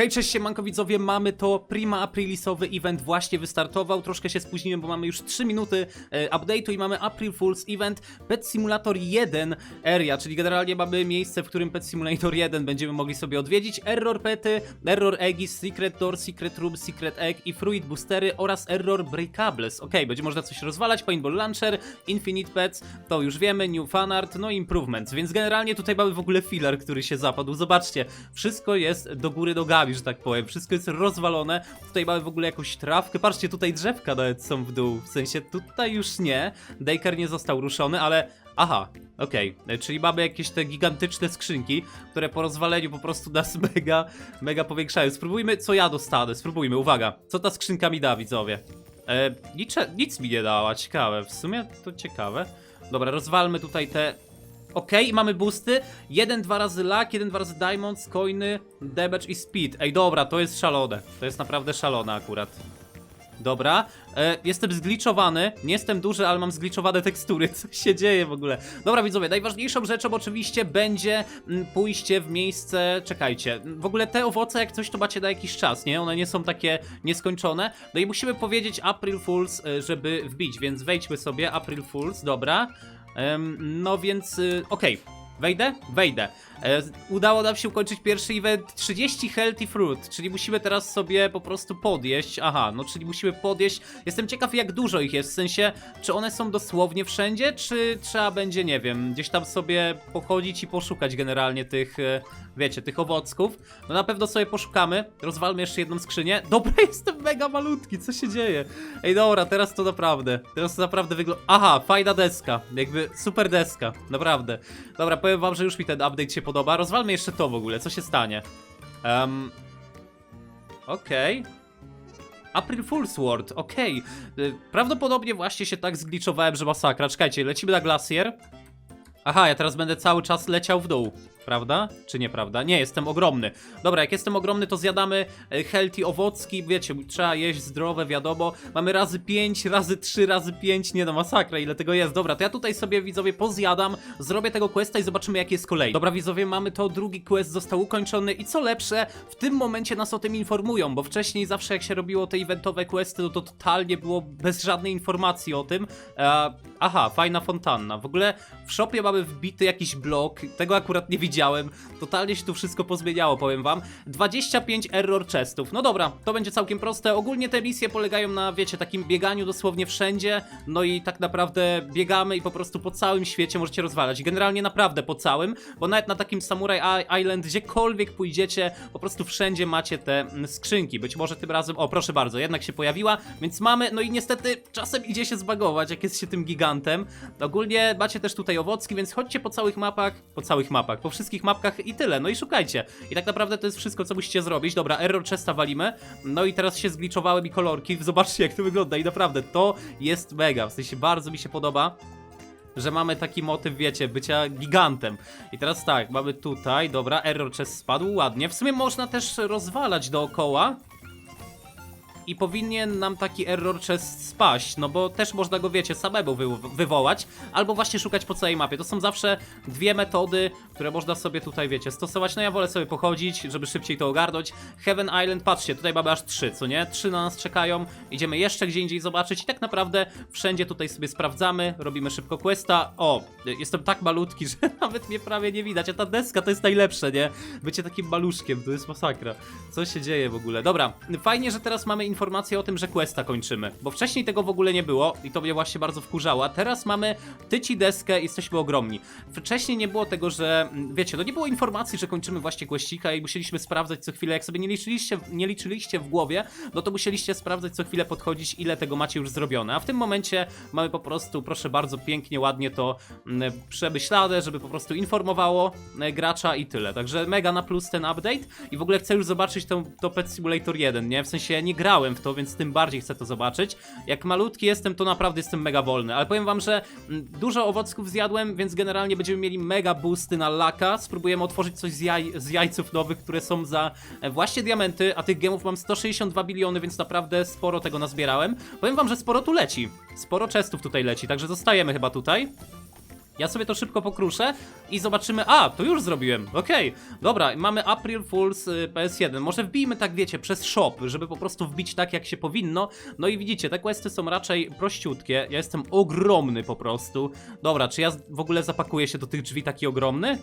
Hej, cześć siemanko widzowie, mamy to Prima Aprilisowy event właśnie wystartował, troszkę się spóźniłem, bo mamy już 3 minuty e, update'u i mamy April Fools event Pet Simulator 1 Area, czyli generalnie mamy miejsce, w którym Pet Simulator 1 będziemy mogli sobie odwiedzić, Error Pety, Error Eggs, Secret Door, Secret Room, Secret Egg i Fruit Boostery oraz Error Breakables. Ok, będzie można coś rozwalać, Paintball Launcher, Infinite Pets, to już wiemy, New Fanart, no Improvements, więc generalnie tutaj mamy w ogóle filler, który się zapadł, zobaczcie, wszystko jest do góry że tak powiem, wszystko jest rozwalone, tutaj mamy w ogóle jakąś trawkę, patrzcie, tutaj drzewka nawet są w dół, w sensie tutaj już nie, Daycare nie został ruszony, ale Aha, okej, e, czyli mamy jakieś te gigantyczne skrzynki, które po rozwaleniu po prostu nas mega, mega powiększają. Spróbujmy, co ja dostanę, spróbujmy, uwaga, co ta skrzynka mi da, widzowie. E, nic, nic mi nie dała, ciekawe, w sumie to ciekawe. Dobra, rozwalmy tutaj te... Okej, i mamy boosty, jeden, dwa razy luck, jeden, dwa razy diamonds, coiny, damage i speed. Ej, dobra, to jest szalone, to jest naprawdę szalone akurat. Dobra, e, jestem zgliczowany, nie jestem duży, ale mam zgliczowane tekstury, co się dzieje w ogóle? Dobra widzowie, najważniejszą rzeczą oczywiście będzie mm, pójście w miejsce, czekajcie, w ogóle te owoce jak coś to macie na jakiś czas, nie? One nie są takie nieskończone, no i musimy powiedzieć April Fools, e, żeby wbić, więc wejdźmy sobie, April Fools, dobra, no więc, y, okej, Wejdę? Wejdę. E, udało nam się ukończyć pierwszy event 30 healthy fruit, czyli musimy teraz sobie po prostu podjeść. Aha, no czyli musimy podjeść. Jestem ciekaw jak dużo ich jest, w sensie czy one są dosłownie wszędzie, czy trzeba będzie, nie wiem, gdzieś tam sobie pochodzić i poszukać generalnie tych, e, wiecie, tych owocków. No na pewno sobie poszukamy. Rozwalmy jeszcze jedną skrzynię. Dobra, jestem mega malutki, co się dzieje? Ej, dobra, teraz to naprawdę, teraz to naprawdę wygląda... Aha, fajna deska, jakby super deska, naprawdę. Dobra, powiem wam, że już mi ten update się podoba. Rozwalmy jeszcze to w ogóle, co się stanie? Um, Okej. April Fool's World, okej. Y, Prawdopodobnie właśnie się tak zgliczowałem, że masakra. Czekajcie, lecimy na Glacier. Aha, ja teraz będę cały czas leciał w dół. Prawda? Czy nieprawda? Nie, jestem ogromny. Dobra, jak jestem ogromny, to zjadamy e, healthy owocki. Wiecie, trzeba jeść zdrowe, wiadomo. Mamy razy 5, razy 3, razy 5. Nie no, masakra, ile tego jest. Dobra, to ja tutaj sobie, widzowie, pozjadam. Zrobię tego questa i zobaczymy, jaki jest kolejny. Dobra, widzowie, mamy to. Drugi quest został ukończony. I co lepsze, w tym momencie nas o tym informują, bo wcześniej zawsze jak się robiło te eventowe questy, no to totalnie było bez żadnej informacji o tym. E, aha, fajna fontanna. W ogóle w shopie mamy wbity jakiś blok. Tego akurat nie widziałem. Totalnie się tu wszystko pozmieniało, powiem wam. 25 error chestów. No dobra, to będzie całkiem proste. Ogólnie te misje polegają na, wiecie, takim bieganiu dosłownie wszędzie. No i tak naprawdę biegamy i po prostu po całym świecie możecie rozwalać. Generalnie naprawdę po całym, bo nawet na takim Samurai Island, gdziekolwiek pójdziecie, po prostu wszędzie macie te mm, skrzynki. Być może tym razem, o proszę bardzo, jednak się pojawiła, więc mamy, no i niestety czasem idzie się zbagować, jak jest się tym gigantem. Ogólnie macie też tutaj owocki, więc chodźcie po całych mapach, po całych mapach, po wszystkich mapkach i tyle, no i szukajcie. I tak naprawdę to jest wszystko, co musicie zrobić. Dobra, error chesta walimy, no i teraz się zgliczowały mi kolorki, zobaczcie jak to wygląda i naprawdę to jest mega, w sensie bardzo mi się podoba że mamy taki motyw, wiecie, bycia gigantem. I teraz tak, mamy tutaj, dobra, error chest spadł, ładnie. W sumie można też rozwalać dookoła. I powinien nam taki error chest spaść, no bo też można go, wiecie, samemu wy wywołać, albo właśnie szukać po całej mapie. To są zawsze dwie metody, które można sobie tutaj, wiecie, stosować. No ja wolę sobie pochodzić, żeby szybciej to ogarnąć. Heaven Island, patrzcie, tutaj mamy aż trzy, co nie? Trzy na nas czekają. Idziemy jeszcze gdzie indziej zobaczyć i tak naprawdę wszędzie tutaj sobie sprawdzamy, robimy szybko questa. O, jestem tak malutki, że nawet mnie prawie nie widać, a ta deska to jest najlepsze, nie? Bycie takim maluszkiem, to jest masakra. Co się dzieje w ogóle? Dobra, fajnie, że teraz mamy informację o tym, że questa kończymy, bo wcześniej tego w ogóle nie było i to mnie właśnie bardzo wkurzało, teraz mamy tyci deskę i jesteśmy ogromni. Wcześniej nie było tego, że, mm, wiecie, no nie było informacji, że kończymy właśnie questika i musieliśmy sprawdzać co chwilę, jak sobie nie liczyliście, nie liczyliście w głowie, no to musieliście sprawdzać co chwilę podchodzić, ile tego macie już zrobione, a w tym momencie mamy po prostu, proszę bardzo, pięknie, ładnie to mm, przemyślane, żeby po prostu informowało e, gracza i tyle, także mega na plus ten update. I w ogóle chcę już zobaczyć to, to Pet Simulator 1, nie? W sensie nie grałem w to, więc tym bardziej chcę to zobaczyć. Jak malutki jestem, to naprawdę jestem mega wolny, ale powiem wam, że mm, dużo owocków zjadłem, więc generalnie będziemy mieli mega boosty na laka. Spróbujemy otworzyć coś z, jaj, z jajców nowych, które są za e, właśnie diamenty, a tych gemów mam 162 biliony, więc naprawdę sporo tego nazbierałem. Powiem wam, że sporo tu leci. Sporo chestów tutaj leci, także zostajemy chyba tutaj. Ja sobie to szybko pokruszę i zobaczymy. A, to już zrobiłem. Okej, dobra, mamy April Fools y, PS1. Może wbijmy tak, wiecie, przez shop, żeby po prostu wbić tak, jak się powinno. No i widzicie, te questy są raczej prościutkie. Ja jestem ogromny po prostu. Dobra, czy ja w ogóle zapakuję się do tych drzwi taki ogromny?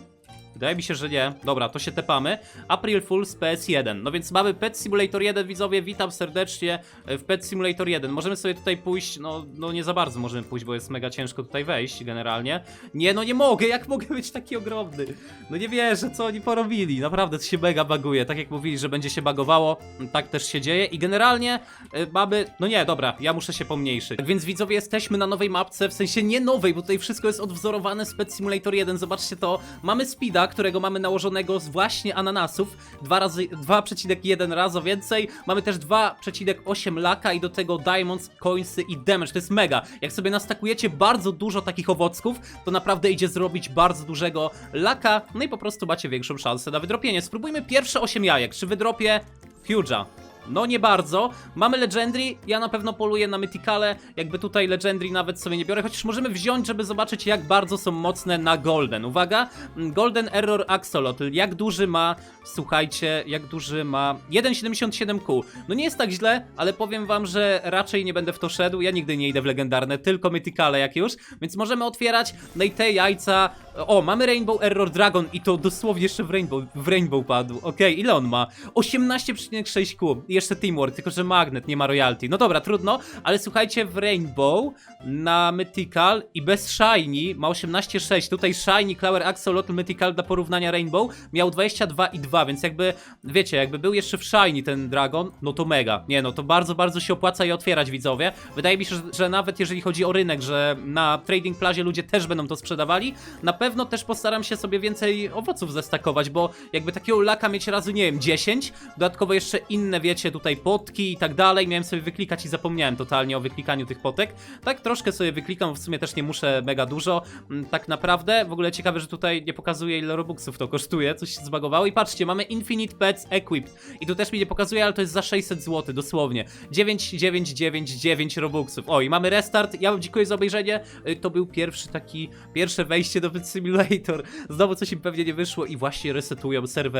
Wydaje mi się, że nie. Dobra, to się tepamy. April Fools PS1. No więc mamy Pet Simulator 1, widzowie, witam serdecznie w Pet Simulator 1. Możemy sobie tutaj pójść, no, no nie za bardzo możemy pójść, bo jest mega ciężko tutaj wejść generalnie. Nie, no nie mogę, jak mogę być taki ogromny? No nie wierzę, co oni porobili. Naprawdę to się mega baguje. Tak jak mówili, że będzie się bagowało, tak też się dzieje i generalnie y, mamy... No nie, dobra, ja muszę się pomniejszyć. Więc widzowie, jesteśmy na nowej mapce, w sensie nie nowej, bo tutaj wszystko jest odwzorowane z Pet Simulator 1. Zobaczcie to. Mamy speeda, którego mamy nałożonego z właśnie ananasów. 2 razy 2,1 razy więcej. Mamy też 2,8 laka i do tego diamonds, coinsy i damage. To jest mega. Jak sobie nastakujecie bardzo dużo takich owocków, to naprawdę idzie zrobić bardzo dużego laka. No i po prostu macie większą szansę na wydropienie. Spróbujmy pierwsze 8 jajek. Czy wydropię Huge'a? No nie bardzo. Mamy Legendary, ja na pewno poluję na Mythicale, jakby tutaj Legendary nawet sobie nie biorę, chociaż możemy wziąć, żeby zobaczyć jak bardzo są mocne na Golden. Uwaga, mm, Golden Error Axolotl, jak duży ma, słuchajcie, jak duży ma 1,77Q. No nie jest tak źle, ale powiem wam, że raczej nie będę w to szedł, ja nigdy nie idę w legendarne, tylko Mythicale jak już, więc możemy otwierać, no i te jajca, o, mamy Rainbow Error Dragon i to dosłownie jeszcze w Rainbow, w Rainbow padł, okej, ile on ma? 18,6Q i jeszcze Teamwork, tylko że Magnet, nie ma royalty. No dobra, trudno, ale słuchajcie, w Rainbow na Mythical i bez Shiny ma 18,6. Tutaj Shiny, Clower Axolotl, Mythical dla porównania Rainbow miał 22,2, więc jakby, wiecie, jakby był jeszcze w Shiny ten Dragon, no to mega. Nie no, to bardzo, bardzo się opłaca je otwierać, widzowie. Wydaje mi się, że, że nawet jeżeli chodzi o rynek, że na Trading Plazie ludzie też będą to sprzedawali, na pewno też postaram się sobie więcej owoców zestakować, bo jakby takiego laka mieć razy, nie wiem, 10, dodatkowo jeszcze inne, wiecie, tutaj potki i tak dalej, miałem sobie wyklikać i zapomniałem totalnie o wyklikaniu tych potek. Tak troszkę sobie wyklikam, w sumie też nie muszę mega dużo, mm, tak naprawdę. W ogóle ciekawe, że tutaj nie pokazuje ile robuxów to kosztuje, coś się zbagowało i patrzcie, mamy Infinite Pets Equipped i tu też mi nie pokazuje, ale to jest za 600 zł, dosłownie. 9999 robuxów. O, i mamy restart, ja wam dziękuję za obejrzenie, Y, to był pierwszy taki, pierwsze wejście do Pet Simulator. Znowu coś im pewnie nie wyszło i właśnie resetują serwery.